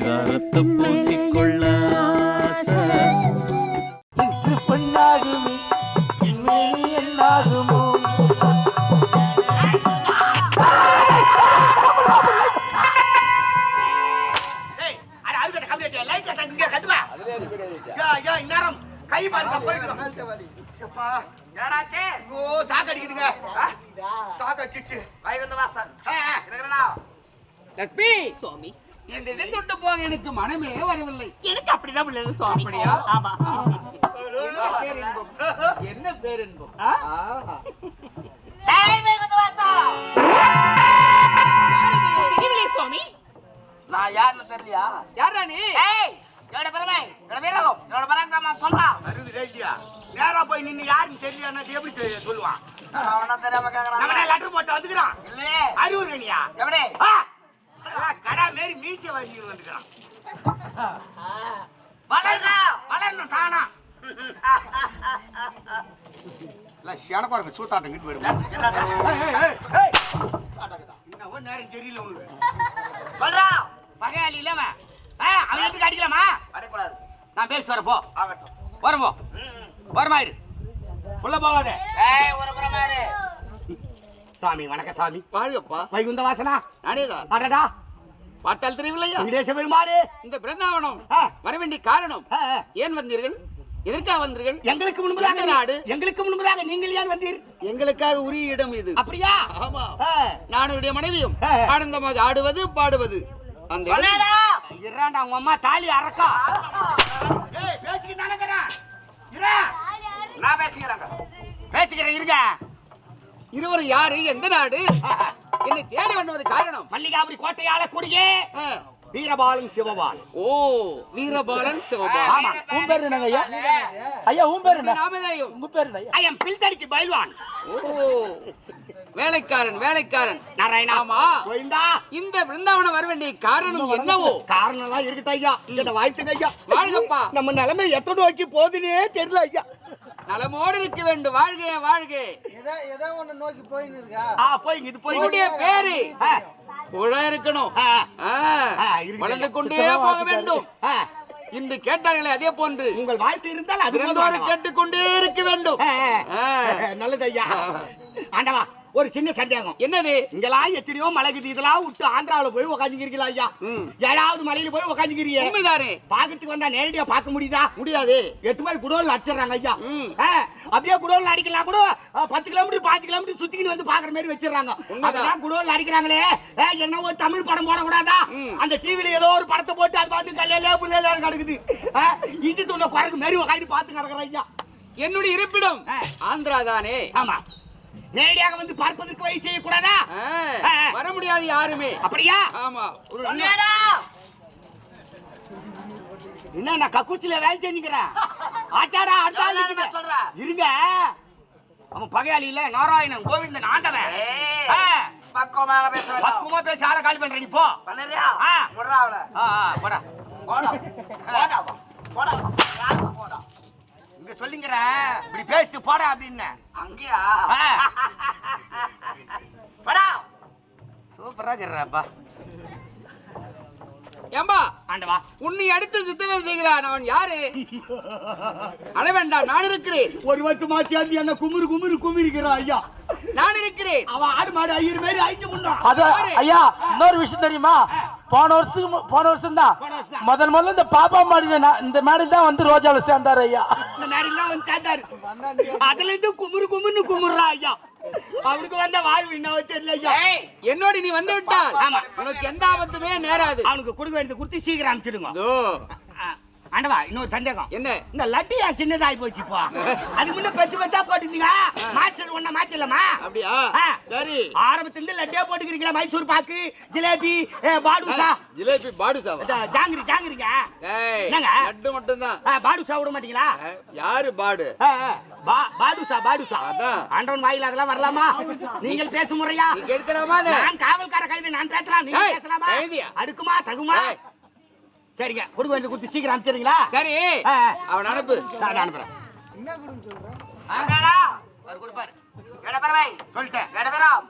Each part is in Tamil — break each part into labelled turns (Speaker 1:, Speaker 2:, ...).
Speaker 1: பரிதாரத்தை பூசிக்கொள்ள
Speaker 2: பெண்ணாகுமே என்னாகுமோ?
Speaker 3: கை பாருங்க, போயிடும். சப்பா,
Speaker 4: என்னடாச்சு?
Speaker 3: ஐயோ, சாக்கு அடிக்குதுங்க. ஆ, சாக்கு அடிச்சிடுச்சு.
Speaker 4: வைகுந்த வாசன். இருக்கிறனா?
Speaker 5: சுவாமி. இந்த இடம் தொட்டு போக எனக்கு மனமே வரவில்லை.
Speaker 2: எனக்கு அப்படிதான் உள்ளது சுவாமி.
Speaker 5: அப்படியா?
Speaker 2: ஆமா.
Speaker 5: என்ன பேரின்பம்?
Speaker 2: சுவாமி.
Speaker 4: நான் யாருன்னு தெரியலையா?
Speaker 5: யாரா நீ?
Speaker 4: ஏய் என்னோட பெருமை என்னோட வீரம் என்னோட பராக்கிரமம் சொல்றான்
Speaker 3: இல்லையா? நேரா போய் நின்னு யாருன்னு தெரியலன்னா எப்படி சொல்லுவான்?
Speaker 4: அவனா தெரியாம
Speaker 3: நம்ம
Speaker 4: கேக்குறான்
Speaker 3: லெட்டர் போட்டு வந்துக்கிறான்.
Speaker 4: இல்லையே.
Speaker 3: அறிவுரையா
Speaker 4: எப்படி
Speaker 3: கடா மாரி மீச வண்டி வந்துக்கிறான்.
Speaker 4: வளர்றா
Speaker 3: வளரணும் தானா? இல்ல சியான குறைங்க சூத்தாட்டங்கிட்டு வரும்? நேரம் தெரியல உனக்கு?
Speaker 4: சொல்றா
Speaker 3: பகையாளி இல்லாம ஆ, அவன் எதுக்கு அடிக்கலாமா?
Speaker 4: அடைக்கூடாது.
Speaker 3: நான் பேசி வரப்போ வரப்போ வரமா இரு. உள்ள போகாத.
Speaker 4: ஏய் ஒரு
Speaker 3: சாமி வணக்க சாமி.
Speaker 5: வாழ்கப்பா.
Speaker 3: வைகுந்த வாசனா
Speaker 5: நானேதான்
Speaker 3: அடடா
Speaker 5: பார்த்தால் தெரியவில்லையா?
Speaker 3: வெங்கடேச பெருமாறு
Speaker 5: இந்த பிருந்தாவனம். வர வேண்டிய காரணம். ஏன் வந்தீர்கள்? எதற்காக வந்தீர்கள்?
Speaker 3: எங்களுக்கு முன்பதாக
Speaker 5: நாடு?
Speaker 3: எங்களுக்கு முன்பதாக நீங்கள் ஏன் வந்தீர்?
Speaker 5: எங்களுக்காக உரிய இடம் இது.
Speaker 3: அப்படியா?
Speaker 5: ஆமா. நானுடைய மனைவியும். ஆனந்தமாக ஆடுவது பாடுவது. அந்த
Speaker 3: இறாண்டா உங்க அம்மா தாலி அறக்கா. ஏய் பேசிக்கிட்டு நினைக்கிறேன். இரா
Speaker 4: நான் பேசிக்கிறாங்க.
Speaker 3: பேசிக்கிறேன் இருங்க.
Speaker 5: இருவரும் யாரு? எந்த நாடு? என்னை தேடி வந்த ஒரு காரணம்?
Speaker 3: மல்லிகாபுரி கோட்டையால கூடிய. வீரபாலன் சிவபால்
Speaker 5: ஓ வீரபாலன் சிவபாலன்.
Speaker 3: ஆமா.
Speaker 2: உன் பேர் என்னங்க ஐயா? ஐயா உன் பேர் என்ன?
Speaker 5: நாமதேயம்.
Speaker 2: உங்க பேர் என்ன ஐயா?
Speaker 3: பில்தடிக்கு பயில்வான்.
Speaker 5: ஓ வேலைக்காரன் வேலைக்காரன்.
Speaker 3: நாராயணா.
Speaker 5: ஆமா.
Speaker 3: கோவிந்தா.
Speaker 5: இந்த பிருந்தாவனம் வர வேண்டிய காரணம் என்னவோ?
Speaker 3: காரணம் எல்லாம் இருக்கட்டும் ஐயா? இங்க வாழ்த்துங்க ஐயா.
Speaker 5: வாழ்கப்பா.
Speaker 3: நம்ம நிலைமை எத்த நோக்கி போகுதுன்னே தெரியல ஐயா.
Speaker 5: நலமோடு இருக்க வேண்டும். வாழ்க. வாழ்க
Speaker 3: ஆ போய் இது போய்
Speaker 5: உன்னுடைய பேரு.
Speaker 3: ஆ,
Speaker 5: புழ இருக்கணும்.
Speaker 3: ஆ,
Speaker 5: ஆ,
Speaker 3: ஆ, இருக்குது.
Speaker 5: வளர்ந்து கொண்டே போக வேண்டும். இன்று கேட்டார்களே அதே போன்று.
Speaker 3: உங்கள் வாழ்த்து இருந்தால் அது
Speaker 5: கேட்டுக்கொண்டே இருக்க வேண்டும்.
Speaker 3: நல்லது ஐயா. ஆண்டவா ஒரு சின்ன சந்தேகம்.
Speaker 5: என்னது?
Speaker 3: இங்கெல்லாம் எத்தனையோ மலைக்குது இதெல்லாம் விட்டு ஆந்திராவுல போய் உக்காந்துக்கிறீங்களா ஐயா. ஏழாவது மலையில போய் உக்காந்துக்கிறீங்க.
Speaker 5: உண்மைதானே?
Speaker 3: பாக்கிறதுக்கு வந்தா நேரடியா பார்க்க முடியுதா?
Speaker 5: முடியாது.
Speaker 3: எட்டு போய் குடோல் அடிச்சிடறாங்க ஐயா. அப்படியே குடோல் அடிக்கலாம் கூட பத்து கிலோமீட்டர் பாஞ்சு கிலோமீட்டர் சுத்திக்கின்னு வந்து பாக்குற மாதிரி வச்சிடறாங்க. அதெல்லாம் குடோல் அடிக்கிறாங்களே. என்ன ஒரு தமிழ் படம் போடக்கூடாதா. அந்த டிவில ஏதோ ஒரு படத்தை போட்டு அது பாட்டு கல்லையில புள்ளையில கிடக்குது. இஞ்சி துண்ண குரங்கு மாரி உக்காந்து பார்த்து கிடக்குற ஐயா.
Speaker 5: என்னுடைய இருப்பிடம். ஆந்திரா தானே?
Speaker 3: ஆமா. நேரடியாக வந்து பார்ப்பதற்கு வழி செய்யக்கூடாதா?
Speaker 5: ஆ,
Speaker 3: ஆ.
Speaker 5: வர முடியாது யாருமே.
Speaker 3: அப்படியா?
Speaker 5: ஆமா.
Speaker 4: சொன்னேடா
Speaker 3: என்ன நான் கக்கூசில வேலை செஞ்சுக்கிறேன் ஆச்சாரா அடுத்த.
Speaker 4: சொல்றேன்.
Speaker 3: இருங்க. அவன் பகையாளி இல்ல நாராயணன் கோவிந்தன் ஆண்டவன்.
Speaker 4: பக்குவமாக பேச
Speaker 3: பக்குவமா பேசி ஆளை காலி பண்ற நீ போ.
Speaker 4: பண்ணறியா. முடுறா அவளை.
Speaker 3: போடா.
Speaker 4: போடா. போடா.
Speaker 3: இங்க சொல்லிங்கிறேன் இப்படி பேசிட்டு போடா அப்படின்னு.
Speaker 4: அங்கேயா? போடா.
Speaker 3: சூப்பரா இருக்கிறப்பா.
Speaker 5: ஏம்பா
Speaker 3: ஆண்டவா
Speaker 5: உன்னை அடுத்து சித்தனை செய்கிறான் அவன் யாரு? அழ வேண்டாம் நான் இருக்கிறேன்.
Speaker 3: ஒரு வருஷமா சேர்ந்து என்ன குமுறு குமுறு குமிருக்கிறான் ஐயா.
Speaker 5: நான் இருக்கிறேன்.
Speaker 3: அவன் ஆடு மாடு ஐயர் மாதிரி ஆயிட்டு முன்னான்
Speaker 2: அது ஐயா இன்னொரு விஷயம் தெரியுமா? போன வருஷம் போன வருஷம் தான்
Speaker 3: தான்.
Speaker 2: முதல் முதல்ல இந்த பாப்பா மாடி இந்த மேடையில் தான் வந்து ரோஜாவில் சேர்ந்தாரு ஐயா.
Speaker 3: இந்த மேடையில் வந்து சேர்ந்தாரு. அதுல இருந்து குமுறு குமுறுன்னு குமுறா ஐயா. அவனுக்கு வந்த வாழ்வு என்ன தெரியல ஐயா.
Speaker 5: என்னோடு நீ வந்து விட்டால்
Speaker 3: ஆமா.
Speaker 5: உனக்கு எந்த ஆபத்துமே நேராது.
Speaker 3: அவனுக்கு கொடுக்க வேண்டியது கொடுத்து சீக்கிரம் அனுப்பிச்சிடுங்க. ஆண்டவா இன்னொரு சந்தேகம்.
Speaker 5: என்ன?
Speaker 3: இந்த லட்டு ஏன் சின்னதாகி போச்சு இப்போ. அது முன்ன பெச்சு பெச்சா போட்டுருந்தீங்க மாஸ்டர் ஒண்ண மாத்திரலாமா
Speaker 5: அப்படியா. சரி.
Speaker 3: ஆரம்பத்துல இருந்து லட்டே போட்டுக்கிறீங்களா மைசூர் பாக்கு ஜிலேபி பாடுசா
Speaker 5: ஜிலேபி
Speaker 3: இந்த ஜாங்கிரி ஜாங்கிரிங்க. என்னங்க?
Speaker 5: லட்டு மட்டும்தான்.
Speaker 3: ஆ, பாடுசா விட மாட்டீங்களா?
Speaker 5: யாரு பாடு?
Speaker 3: பாடுசா பாடுசா. ஆண்டவன் வாயில் அதெல்லாம் வரலாமா? நீங்கள் பேசும் முறையா? நான் காவல்கார கைது நான் பேசலாம் நீங்க பேசலாமா? அடுக்குமா தகுமா. சரிங்க கொடுக்க வேண்டியது கொடுத்து சீக்கிரம் அனுப்பிச்சிடுங்களா
Speaker 5: சரி.
Speaker 3: ஆ.
Speaker 5: அவன் அனுப்பு.
Speaker 3: நான் அனுப்புறேன்.
Speaker 4: அங்கடா
Speaker 3: அவர் கொடுப்பாரு.
Speaker 4: கடபரவை
Speaker 3: சொல்லிட்டேன்.
Speaker 4: கடபரம்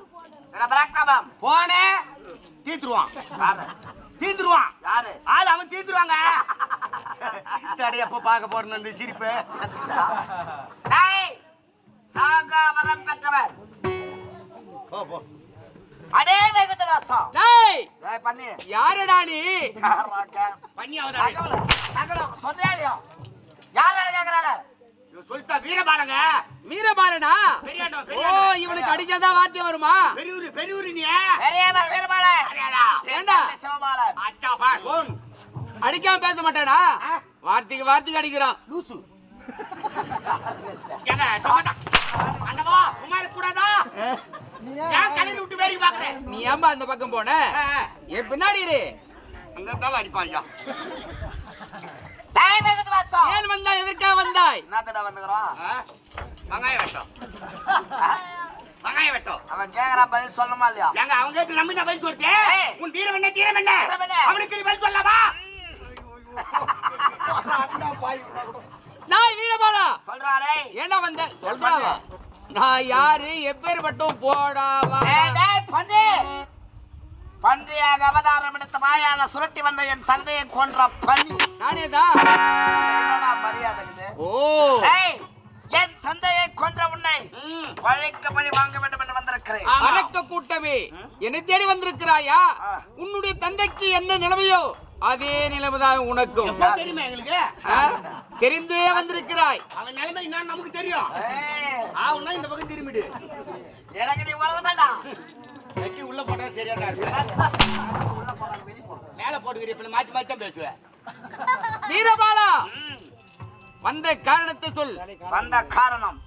Speaker 4: கடபராக்கிரமம்
Speaker 3: போனே. தீத்துருவான்
Speaker 4: யாரு?
Speaker 3: தீந்துருவான்
Speaker 4: யாரு?
Speaker 3: ஆள் அவன் அடைய எப்ப பார்க்க போறேன்னு அந்த சிரிப்பு.
Speaker 4: டேய் சாகா வரம் பெற்றவர்.
Speaker 3: போ போ.
Speaker 4: அடே வேகத்து வாசம். பண்ணி.
Speaker 5: யாருடா நீ?
Speaker 4: யாராக்க?
Speaker 3: பண்ணி அவதாரம்
Speaker 4: தகவல தகவல சொன்னியா இல்லையா யார் வேலை கேக்குறாரு
Speaker 3: சொல்லிட்டா வீரபாலங்க.
Speaker 5: வீரபாலனா?
Speaker 3: பெரியாண்டம்
Speaker 5: ஓ
Speaker 3: பெரியாண்டம்
Speaker 5: இவனுக்கு அடிச்சாதான் வாத்தியம் வருமா?
Speaker 3: பெரியூரு பெரியூரு நீ.
Speaker 4: பெரியவர் வீரபாலன்
Speaker 3: அறியாதா?
Speaker 5: ஏண்டா?
Speaker 4: சிவபாலன்.
Speaker 3: அச்சா பா கோன்
Speaker 5: அடிக்காம பேச மாட்டானா? வார்த்தைக்கு வார்த்தைக்கு அடிக்கிறான்.
Speaker 3: லூசு. ஏங்க அண்ணவா கூடாதா? ஏன் விட்டு வேடிக்கை
Speaker 5: நீ ஏம்பா அந்த பக்கம் போன? என் பின்னாடி இரு.
Speaker 3: அங்க இருந்தாலும் அடிப்பான் ஐயா.
Speaker 5: ஏன் வந்தாய் எதற்காக வந்தாய்?
Speaker 4: என்னத்தடா வந்துக்கிறான்?
Speaker 3: ஆ? வெங்காயம் வெட்டம். வெங்காயம் வெட்டம்.
Speaker 4: அவன் கேக்குறா பதில் சொல்லணுமா இல்லையா?
Speaker 3: ஏங்க அவங்க கேட்டு என்ன பதில் சொல்லிட்டு. உன் வீரம் என்ன தீரம் என்ன?
Speaker 4: தீரம் என்ன?
Speaker 3: அவனுக்கு நீ பதில் சொல்லவா?
Speaker 5: நான் வீரபாலா.
Speaker 4: சொல்றா டேய்
Speaker 5: ஏண்டா வந்த? சொல்றாவா? நான் யாரு? எப்பேற்பட்டும் போடாவா
Speaker 4: பண்ணு பன்றியாக அவதாரம் எடுத்த மாயாக சுருட்டி வந்த என் தந்தையை கொன்ற பணி
Speaker 5: நானே தான்
Speaker 4: மரியாதை
Speaker 5: ஓ.
Speaker 4: என் தந்தையை கொன்ற உன்னை பழைக்க பழி வாங்க வேண்டும் என்று வந்திருக்கிறேன்.
Speaker 5: அரக்க கூட்டமே. என்னை தேடி வந்திருக்கிறாயா. உன்னுடைய தந்தைக்கு என்ன நிலைமையோ? அதே நிலைமைதான் உனக்கும்.
Speaker 3: தெரியுமா எங்களுக்கு?
Speaker 5: தெரிந்தே வந்திருக்கிறாய்.
Speaker 3: அவன் நிலைமை என்னன்னு நமக்கு தெரியும்.
Speaker 4: ஏய்,
Speaker 3: ஆவுன்னா இந்த பக்கம் திரும்பிடு.
Speaker 4: எனக்கு நீ வரதாடா
Speaker 3: வெட்டி உள்ள போட்டா சரியா தான் இருப்பேன் மேல போட்டுக்கிற இப்ப மாத்தி மாத்தி தான் பேசுவேன்
Speaker 5: வீரபாலா! வந்த காரணத்தை சொல்.
Speaker 4: வந்த காரணம்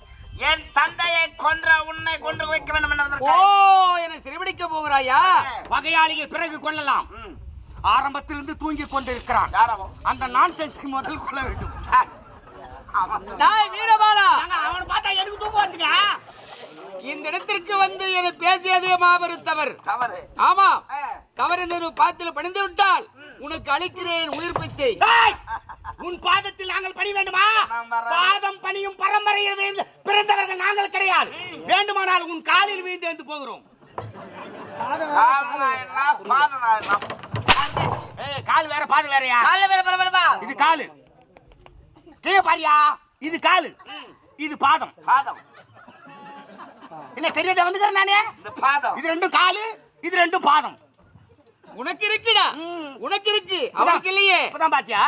Speaker 4: என் தந்தையை கொன்ற உன்னை கொன்று வைக்க வேண்டும் என்று
Speaker 5: ஓ என்னை சிறைபிடிக்க போகிறாயா?
Speaker 3: பகையாளிகள் பிறகு கொள்ளலாம். ஆரம்பத்திலிருந்து தூங்கி கொண்டிருக்கிறான். அந்த நான்சென்ஸை முதல் கொள்ள வேண்டும்.
Speaker 5: வீரபாலா!
Speaker 3: அவனை பார்த்தா எனக்கு தூக்கம் வந்துங்க
Speaker 5: இந்த இடத்திற்கு வந்து என்னை பேசியதே மாபெரும் தவறு.
Speaker 4: தவறு.
Speaker 5: ஆமா. தவறு நிறு பாத்தில் பணிந்து விட்டால் உனக்கு அளிக்கிறேன் உயிர் பிச்சை!
Speaker 3: உன் பாதத்தில் நாங்கள் பணி வேண்டுமா?
Speaker 4: நான்.
Speaker 3: பாதம் பணியும் பரம்பரையில் பிறந்தவர்கள் நாங்கள் கிடையாது. வேண்டுமானால் உன் காலில் வீழ்ந்து எழுந்து போகிறோம். கால் வேற பாது வேறயா?
Speaker 4: கால வேற பரபரப்பா.
Speaker 3: இது காலு. கீழே பாரியா? இது காலு. இது பாதம்.
Speaker 4: பாதம்.
Speaker 3: என்ன தெரியாத வந்துக்கிறேன் நானே?
Speaker 4: இந்த பாதம்.
Speaker 3: இது ரெண்டும் காலு இது ரெண்டும் பாதம்.
Speaker 5: உனக்கு இருக்குடா. உனக்கு இருக்கு. அவனுக்கு இல்லையே.
Speaker 3: இப்பதான் பாத்தியா?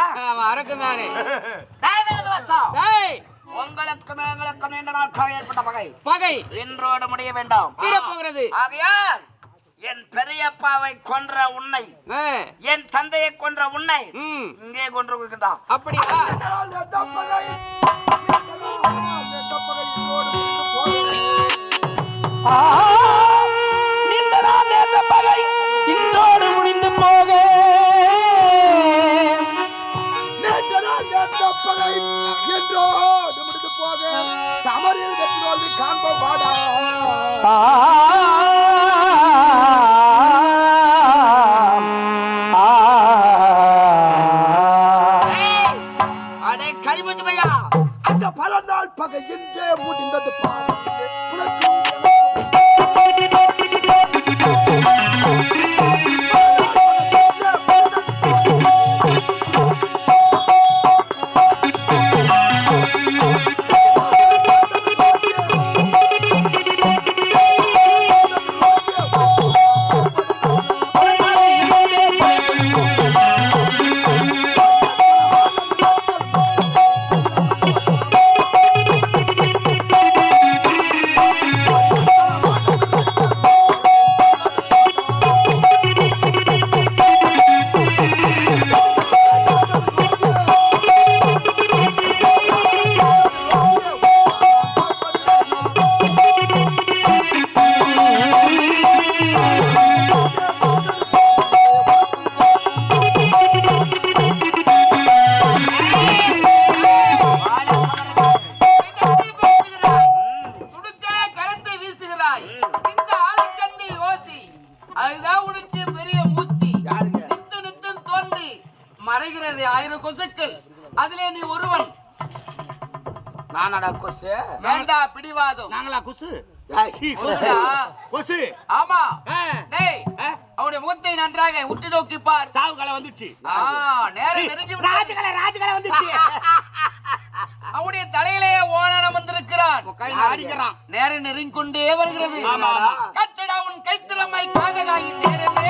Speaker 5: அரக்கம் தானே.
Speaker 4: உங்களுக்கும் எங்களுக்கும் நீண்ட நாட்கள் ஏற்பட்ட பகை.
Speaker 5: பகை.
Speaker 4: இன்றோடு முடிய வேண்டாம். ஆகையால் என் பெரியப்பாவை கொன்ற உன்னை என் தந்தையை கொன்ற உன்னை
Speaker 5: ம்.
Speaker 4: இங்கே கொன்று வைக்கின்றான்
Speaker 5: அப்படியா
Speaker 2: இன்றோடு முடிந்து பகை.
Speaker 6: என்றோடு முடிந்து போக. சமரில் வெற்றி தோல்வி காண்போம் வாடா.
Speaker 5: in பிடிவாதம்
Speaker 3: நாங்களா குசு?
Speaker 5: ஆமா. டேய். அவனுடைய முகத்தை நன்றாக உற்று நோக்கி பார்.
Speaker 3: சாவு காலம் வந்துச்சு
Speaker 5: ஆ, நேரம் நெருங்கி விட்டது.
Speaker 3: ராஜகலை ராஜகலை வந்துச்சு
Speaker 5: அவனுடைய தலையிலே ஓனானம் வந்திருக்கிறான் நேரம் நெருங்கிக் கொண்டே வருகிறது. கட்டடா உன் கைத்திறமை காதகாயின் நேரமே.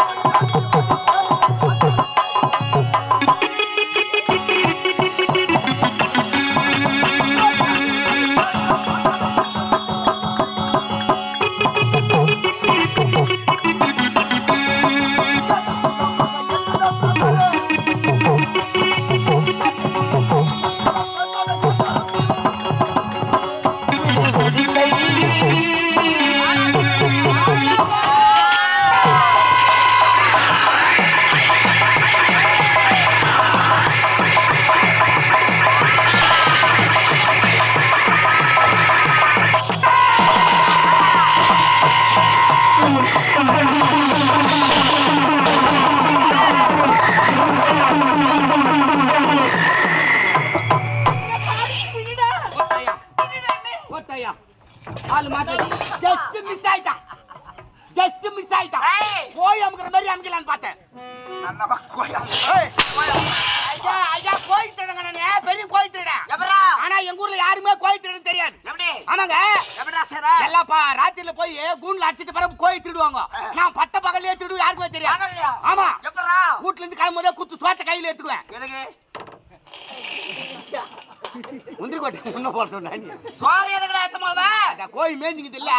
Speaker 3: ஆளு மாட்டி ஜஸ்ட் மிஸ் ஆயிட்டான் ஜஸ்ட் மிஸ் ஆயிட்டான் போய் அமுக்குற மாதிரி அமுக்கலான்னு பார்த்தேன்
Speaker 4: நன்னமா கோயம்.
Speaker 3: ஐயா ஐயா கோயில் திருடங்க நானு பெரிய கோயில் திருடன்
Speaker 4: எப்படிடா?
Speaker 3: ஆனா எங்க ஊர்ல யாருமே கோயில் திருடன் தெரியாது
Speaker 4: எப்படி?
Speaker 3: ஆமாங்க
Speaker 4: எப்படிடா செய்ற?
Speaker 3: எல்லாப்பா ராத்திரில போய் கூண்டுல அடிச்சிட்டு பிறகு கோயில் திருடுவாங்க நான் பட்ட பகல்லே திருடு யாருக்குமே தெரியாது? ஆமா
Speaker 4: எப்படிடா?
Speaker 3: வீட்ல இருந்து கிளம்பும்போதே குத்து சோத்த கையில எடுத்துக்குவேன்
Speaker 4: எதுக்கு?
Speaker 3: முந்திரி கோட்டை முன்ன போட்டோம் நான்
Speaker 4: சோறு எதுக்குடா
Speaker 3: கோயில் மேய்ஞ்சிக்கிது இல்ல.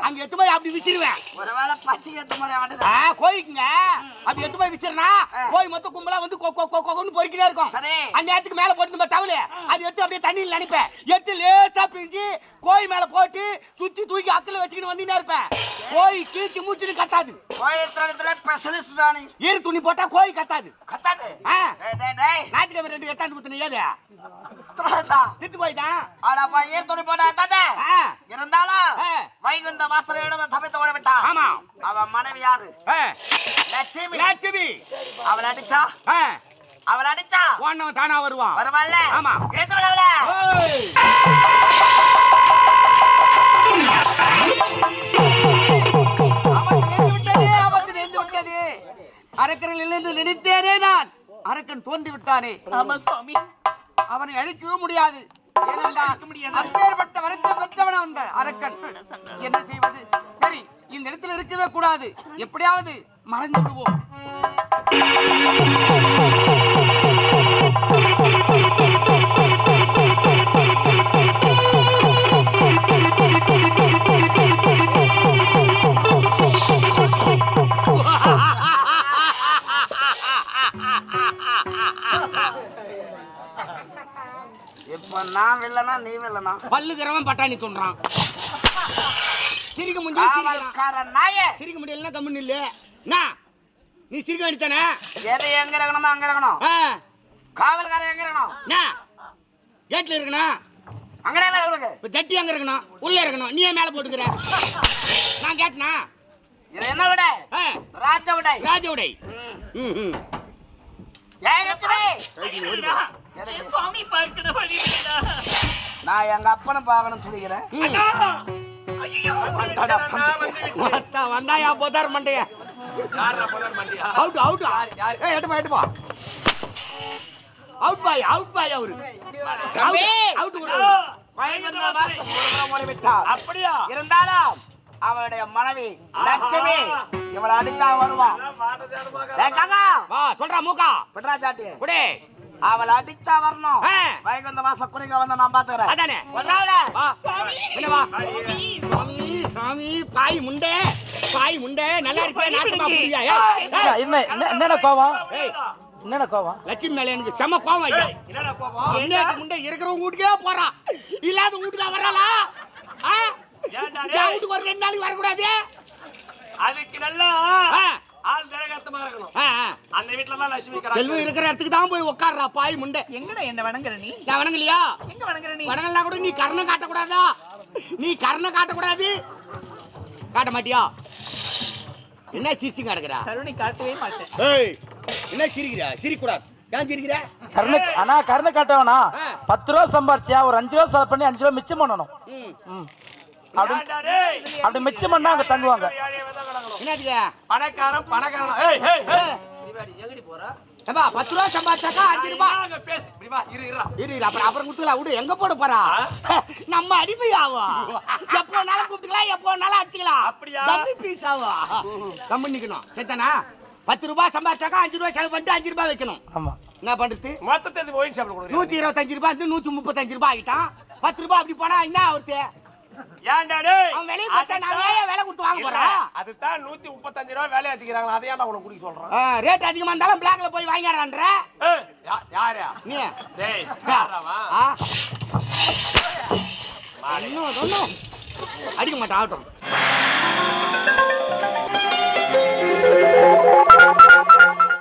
Speaker 3: அங்க எத்து போய் அப்படி விச்சிருவேன்
Speaker 4: ஒருவேளை பசி
Speaker 3: ஆ, அப்படி எத்து போய் விச்சிருனா கோயில் மொத்த கும்பலா வந்து கொ கொ கொ கொன்னு பொறுக்கிட்டே இருக்கும்.
Speaker 4: சரி.
Speaker 3: அந்த நேரத்துக்கு மேல போட்டு நம்ம டவுலு. அது எடுத்து அப்படியே தண்ணியில் நினைப்பேன். எடுத்து லேசா பிரிஞ்சு கோயில் மேல போட்டு சுத்தி தூக்கி அக்கில வச்சுக்கிட்டு வந்துட்டே இருப்பேன். கோயில் கீழ்ச்சி மூச்சுன்னு
Speaker 4: specialist டா நீ.
Speaker 3: ஈர துணி போட்டா கோயில் கத்தாது.
Speaker 4: கத்தாது.
Speaker 3: ஆ.
Speaker 4: டேய்,
Speaker 3: ரெண்டு எட்டாந்து குத்துன ஏது?
Speaker 4: இருந்தாலும். வைகுந்த வாசலையோட சபைத்து ஓட விட்டான்.
Speaker 3: ஆமா.
Speaker 4: அவன் மனைவி யாரு. லட்சுமி.
Speaker 3: லட்சுமி.
Speaker 4: அவளை அடிச்சா. அவளை அடிச்சா?
Speaker 3: ஓடினவன் தானா வருவான்
Speaker 4: வருவாள்ல?
Speaker 3: ஆமா.
Speaker 5: விட்டதே. அரக்கர்கள் என்று நினைத்தேனே நான். அரக்கன் தோன்றி விட்டானே.
Speaker 2: ஆமா சுவாமி.
Speaker 5: அவனை அழிக்கவும் முடியாது. அப்பேற்பட்ட வரத்தை பெற்றவன் அந்த அரக்கன். என்ன செய்வது? சரி இந்த இடத்துல இருக்கவே கூடாது. எப்படியாவது மறைந்து விடுவோம்
Speaker 4: நான் வில்லனா நீ வில்லனா?
Speaker 3: பல்லுக்கிறவன் பட்டாணி தோன்றான். சிரிக்க
Speaker 4: காவல்காரன் நாயே.
Speaker 3: சிரிக்க முடியலன்னா கம்முன்னு இல்ல நான் நீ சிரிக்க வேண்டியதானே
Speaker 4: எது எங்க இருக்கணுமோ அங்க இருக்கணும் காவல்காரன் எங்க இருக்கணும்
Speaker 3: நான் கேட்ல இருக்கணும்.
Speaker 4: அங்கடே வேலை கொடுக்கு.
Speaker 3: இப்ப ஜட்டி அங்க இருக்கணும் உள்ள இருக்கணும். நீ ஏன் மேல போட்டுக்கிற? நான் கேட்டனா?
Speaker 4: இது என்ன விட? ராஜ விடை.
Speaker 3: ராஜ உடை ம், ம்.
Speaker 4: ஏய் எதுக்கு?
Speaker 2: சுவாமி.
Speaker 4: நான் எங்க அப்பனை பார்க்கணும் துடிக்கிறேன்
Speaker 3: மொத்த வந்தாயா போதார் மண்டைய. அவுட் அவுட் ஏய் எட்டு போ எட்டு போ. அவுட் பாய் அவுட் பாய் அவரு! அவுட்.
Speaker 2: அப்படியா?
Speaker 4: இருந்தாலும் அவளுடைய மனைவி லட்சுமி இவளை அடிச்சா வருவான். ஏய் காக்கா
Speaker 3: வா சொல்றா மூக்கா.
Speaker 4: பெட்ரா சாட்டி.
Speaker 3: குடே.
Speaker 4: அவளை அடிச்சா வரணும். வைகுந்த வாச குறிங்க வந்து நான் பாத்துக்கிறேன்.
Speaker 3: அதானே?
Speaker 4: ஒன்றாவில
Speaker 3: வா. என்ன வா? சாமி சாமி பாய் முண்டே. பாய் முண்டே நல்லா இருப்பே நாசமா புரியா?
Speaker 2: என்ன என்ன என்ன- என்னென்ன கோவம்?
Speaker 3: ஏய்
Speaker 2: என்னென்ன கோவம்?
Speaker 3: லட்சுமி மேல எனக்கு செம கோவம் ஐயா. என்ன முண்டை இருக்கிறவங்க வீட்டுக்கே போறா. இல்லாத வீட்டுக்கா? என் வீட்டுக்கு ஒரு ரெண்டு நாளைக்கு வரக்கூடாது.
Speaker 7: அதுக்கு நல்லா ஆள் திரகத்தமா இருக்கணும்.
Speaker 3: ஆ, ஆ.
Speaker 7: அந்த வீட்டுல தான் லட்சுமி
Speaker 3: செல்வம் இருக்கிற இடத்துக்கு தான் போய் உட்கார்றா பாய் முண்டை.
Speaker 8: எங்கடா என்ன வணங்குற நீ?
Speaker 3: நான் வணங்கலையா?
Speaker 8: எங்க வணங்குற நீ?
Speaker 3: வணங்கலாம் கூட நீ கருணை காட்டக்கூடாதா? நீ கருணை காட்டக்கூடாது. காட்ட மாட்டியா? என்ன சிரிச்சு கிடக்குறா?
Speaker 8: கருணை காட்டவே மாட்டேன்.
Speaker 3: ஏய் என்ன சிரிக்கிறா? சிரிக்கூடாது ஏன் சிரிக்கிற?
Speaker 2: கருணை அண்ணா கருணை காட்டவனா. பத்து ரூபா சம்பாரிச்சியா? ஒரு அஞ்சு ரூபா செலவு பண்ணி அஞ்சு ரூபா மிச்சம் பண்ணணும். அப்படி மிச்சம் பண்ணா அங்க தங்குவாங்க.
Speaker 7: பணக்காரன் பணக்காரன்.
Speaker 5: போற?
Speaker 3: பத்து ரூபா சம்பாதிச்சாக்கா அஞ்சு ரூபாய்
Speaker 7: அங்க பேசு. இப்படி வா இரு இருடா
Speaker 3: இரு இரு, அப்புறம் அப்புறம் குத்துக்கலாம் விடு எங்க போட போறா? நம்ம அடிமை ஆவா எப்போ வேணாலும் கூப்பிட்டுக்கலாம் எப்போ வேணாலும் அடிச்சுக்கலாம்.
Speaker 7: அப்படியா?
Speaker 3: டம்மி பீஸ் ஆவா கம்மி நிக்கணும். சரிதானா பத்து ரூபாய் சம்பாதிச்சாக்கா அஞ்சு ரூபாய் செலவு பண்ணிட்டு அஞ்சு ரூபாய் வைக்கணும்.
Speaker 2: ஆமா.
Speaker 3: என்ன பண்றது?
Speaker 7: மொத்தத்தை
Speaker 3: நூத்தி இருபத்தஞ்சு ரூபாய் இருந்து நூத்தி முப்பத்தஞ்சு ரூபாய் ஆகிட்டான். பத்து ரூபாய் அப்படி போனா என்ன ஒருத்தர்
Speaker 7: ஏன்டா டேய்?
Speaker 3: அவன் விலையை கொடுத்தா நான் ஏன் விலை கொடுத்து வாங்க போறேன்?
Speaker 7: அதுதான் நூத்தி முப்பத்தஞ்சு ரூபாய் வேலை ஏத்திக்கிறாங்க அதை ஏன்டா உனக்கு குடிக்க சொல்றேன்.
Speaker 3: ரேட் அதிகமா இருந்தாலும் பிளாக்ல போய் வாங்கிடுறான்ற.
Speaker 7: ஏய் யா- யாரு?
Speaker 3: நீ.
Speaker 7: டேய் யாராவா
Speaker 3: ஆ? இன்னும், இன்னும். அடிக்க மாட்டான் ஆகட்டும்.